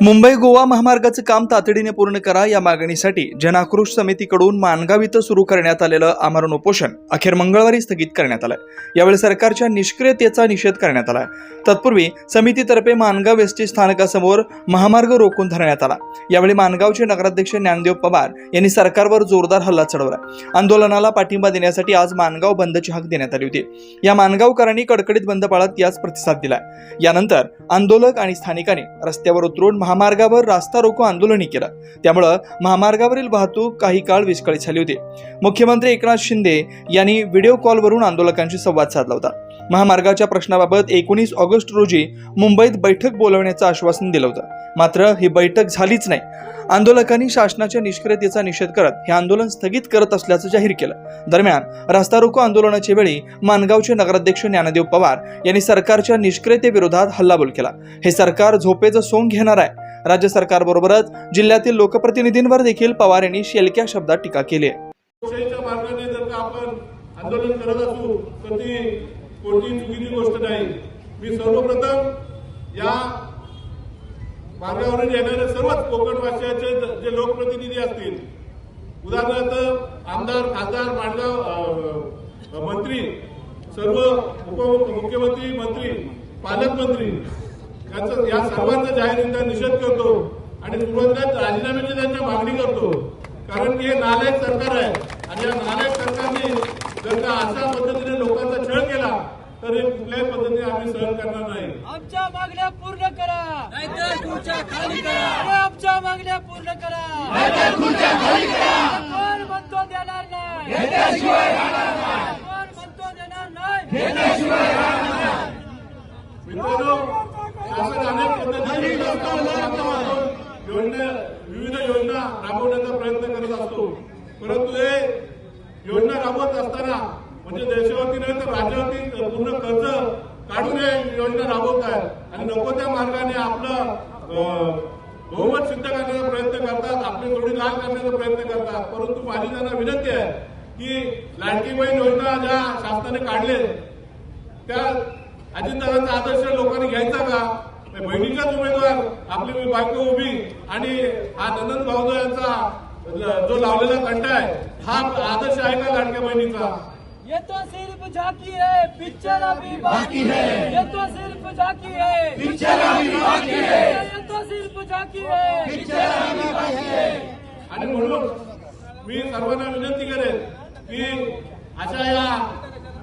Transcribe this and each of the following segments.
मुंबई गोवा महामार्गाचं काम तातडीने पूर्ण करा या मागणीसाठी जनाक्रोश समितीकडून मानगाव इथं सुरू करण्यात आलेलं आमरण उपोषण अखेर मंगळवारी स्थगित करण्यात आलं. यावेळी सरकारच्या निष्क्रियतेचा निषेध करण्यात आला. तत्पूर्वी समितीतर्फे मानगाव एस टी स्थानकासमोर महामार्ग रोखून धरण्यात आला. यावेळी मानगावचे नगराध्यक्ष ज्ञानदेव पवार यांनी सरकारवर जोरदार हल्ला चढवला. आंदोलनाला पाठिंबा देण्यासाठी आज मानगाव बंदची हाक देण्यात आली होती. या मानगावकरांनी कडकडीत बंद पाळत यास प्रतिसाद दिला. यानंतर आंदोलक आणि स्थानिकांनी रस्त्यावर उतरून महामार्गावर रास्ता रोको आंदोलनही केलं. त्यामुळं महामार्गावरील वाहतूक काही काळ विस्कळीत झाली होती. मुख्यमंत्री एकनाथ शिंदे यांनी व्हिडिओ कॉलवरून आंदोलकांशी संवाद साधला होता. महामार्गाच्या प्रश्नाबाबत एकोणीस ऑगस्ट रोजी मुंबईत बैठक बोलवण्याचं आश्वासन दिलं होतं. मात्र ही बैठक झालीच नाही. आंदोलकांनी शासनाच्या निष्क्रियतेचा निषेध करत हे आंदोलन स्थगित करत असल्याचं जाहीर केलं. दरम्यान रस्ता रोको आंदोलनाच्या वेळी मानगावचे नगराध्यक्ष ज्ञानदेव पवार यांनी सरकारच्या निष्क्रियतेविरोधात हल्लाबोल केला. हे सरकार झोपेचं सोंग घेणार आहे. राज्य सरकारबरोबरच जिल्ह्यातील लोकप्रतिनिधींवर देखील पवार यांनी शेलक्या शब्दात टीका केली आहे. मार्गाने जर का आपण आंदोलन करत असू तर ती चुकीची गोष्ट नाही. मी सर्वप्रथम या मार्गावरून येणारे सर्वच कोकणवासियाचे जे लोकप्रतिनिधी असतील उदाहरणार्थ आमदार खासदार मांडगाव मंत्री सर्व उपमुख्यमंत्री मंत्री पालकमंत्री याचा या सर्वांचा जाहीररित्या निषेध करतो आणि तुरुंगात राजीनाम्याची त्यांच्या मागणी करतो. कारण की हे नालायक सरकार आहे आणि या नालायक सरकारने जर का अशा पद्धतीने लोकांचा छळ केला तर हे कुठल्याही पद्धतीने आम्ही सहन करणार नाही. आमच्या मागण्या पूर्ण करा नाहीतर खुर्च्या खाली करा अरे आमच्या मागण्या पूर्ण करा. नाहीतर खुर्च्या खाली करा. कोण म्हणतो देणार नाही? कोण म्हणतो देणार नाही? विविध योजना राबवण्याचा प्रयत्न करत असतो. परंतु हे योजना राबवत असताना म्हणजे देशावरती नाही तर राज्यावरती पूर्ण कर्ज काढून हे योजना राबवत आहेत आणि नको त्या मार्गाने आपलं बहुमत सिद्ध करण्याचा प्रयत्न करतात आपली थोडी लाल करण्याचा प्रयत्न करतात. परंतु माझी त्यांना विनंती आहे की लाडकी बहीण योजना ज्या शासनाने काढले त्या अजितदादांचा आदर्श लोकांनी घ्यायचा का? बहिणीचाच उमेदवार आपली मी बायको उभी आणि हा नंदन भाऊजो यांचा जो लावलेला कंटा आहे हा आदर्श आहे का लाडक्या बहिणीचा? ये तो सिर्फ झांकी है पिक्चर अभी बाकी है। ये तो सिर्फ झांकी है। पिक्चर अभी बाकी है। ये तो है पिक्चर बाकी आणि म्हणून मी सर्वांना विनंती करेन की अशा या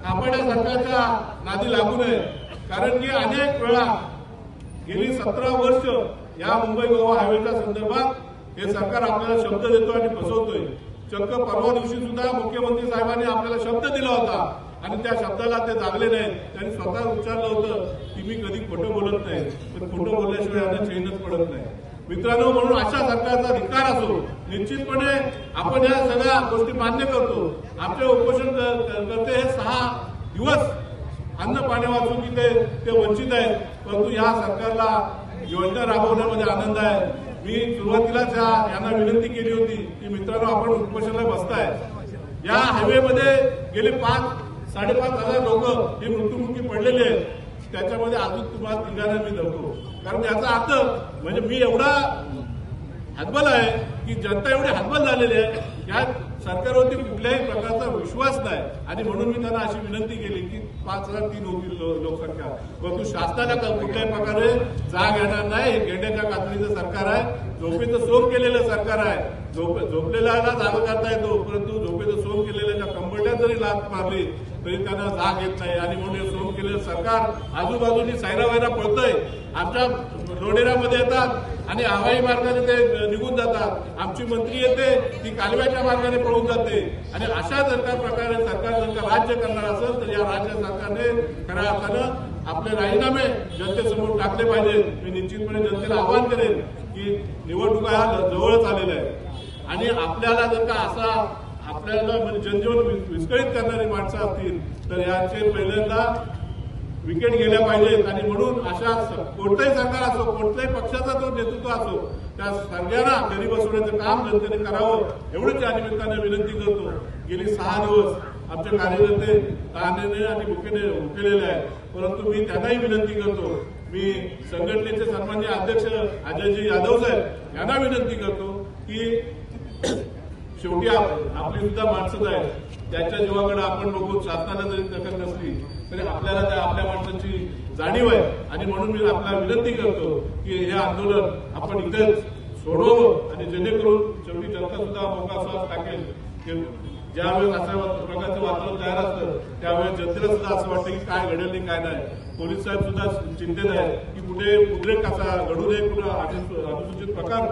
कापड्या सरकारच्या नादी लागू नये. कारण की अनेक वेळा गेली सतरा वर्ष या मुंबई गोवा हायवेच्या संदर्भात हे सरकार आपल्याला शब्द देतो आणि फसवतोय चक्क परवा दिवशी सुद्धा मुख्यमंत्री साहेबांनी आपल्याला शब्द दिला होता. आणि त्या शब्दाला ते जागले नाहीत. त्यांनी स्वतः उच्चारलं होतं की मी कधी खोटं बोलत नाही. पण खोटं बोलल्याशिवाय आता चैनच पडत नाही. मित्रांनो म्हणून अशा सरकारचा धिक्कार असो निश्चितपणे आपण या सगळ्या गोष्टी मान्य करतो. आमचे उपोषण करते हे सहा दिवस अन्न पाणी वाचून की ते वंचित आहेत. परंतु या सरकारला योजना राबवण्यामध्ये आनंद आहे. मी सुरुवातीलाच यांना विनंती केली होती की मित्रांनो आपण उपोषणाला बसताय. या हायवेमध्ये गेले पाच साडेपाच हजार लोक हे मृत्युमुखी पडलेले आहेत. त्याच्यामध्ये अजून तुम्हाला तिघांना मी धरतो. कारण याचा अर्थ म्हणजे मी एवढा हतबल आहे की जनता एवढी हतबल झालेली आहे. या सरकारवरती कुठल्याही प्रकारचा विश्वास नाही. आणि म्हणून मी त्यांना अशी विनंती केली की पाच हजार तीन होती लोकसंख्या. परंतु शासनाला कुठल्याही प्रकारे जाग येणार नाही. हे गेंड्याच्या कातडीचं सरकार आहे. झोपेचं सोम केलेलं सरकार आहे. झोप झोपलेला जाग करता येतो. परंतु झोपेचं सोम केलेल्या कंबरड्यात जरी लात मारली तरी त्यांना जाग येत नाही. आणि म्हणून हे सोंग केलेलं सरकार आजूबाजूनी सायरा वायरा पळतंय. आमच्या लोणेरामध्ये येतात आणि हवाई मार्गाने ते निघून जातात. आमची मंत्री येते ती कालव्याच्या मार्गाने पळून जाते. आणि अशा जर का प्रकारे सरकार जर का राज्य करणार असेल तर या राज्य सरकारने खऱ्या अर्थानं आपले राजीनामे जनतेसमोर टाकले पाहिजे मी निश्चितपणे जनतेला आवाहन करेन की निवडणुका ह्या जवळच आलेल्या आहे आणि आपल्याला जर का असा आपल्याला म्हणजे जनजीवन विस्कळीत करणारी माणसं असतील तर यांचे पहिल्यांदा विकेट गेल्या पाहिजेत. आणि म्हणून अशा स- कोणतंही सरकार असो कोणत्याही पक्षाचा जो नेतृत्व असो त्या सगळ्यांना घरी बसवण्याचं काम जनतेने करावं एवढंच या निमित्ताने विनंती करतो. गेली सहा दिवस आमचे कार्यकर्ते तानेने आणि भुकेने उठलेले आहेत. परंतु मी त्यांनाही विनंती करतो. मी संघटनेचे सन्मान्य अध्यक्ष अजयजी यादव साहेब यांना विनंती करतो की शेवटी आपली सुद्धा माणसंच आहेत त्याच्या जीवाकडे आपण बघून शासनाला जरी दखल नसली तरी आपल्याला त्या आपल्या माणसाची जाणीव आहे. आणि म्हणून मी आपल्याला विनंती करतो की हे आंदोलन आपण इथेच सोडवं आणि जेणेकरून शेवटी जनता सुद्धा मोका श्वास टाकेल. ज्यावेळेस अशा प्रकारचं वातावरण तयार असतं त्यावेळेस जनतेला सुद्धा असं वाटतं की काय घडेल आणि काय नाही. पोलीस साहेब सुद्धा चिंतेत आहेत की कुठे उद्रेक कसा घडू नये कुठं अनुसूचित प्रकार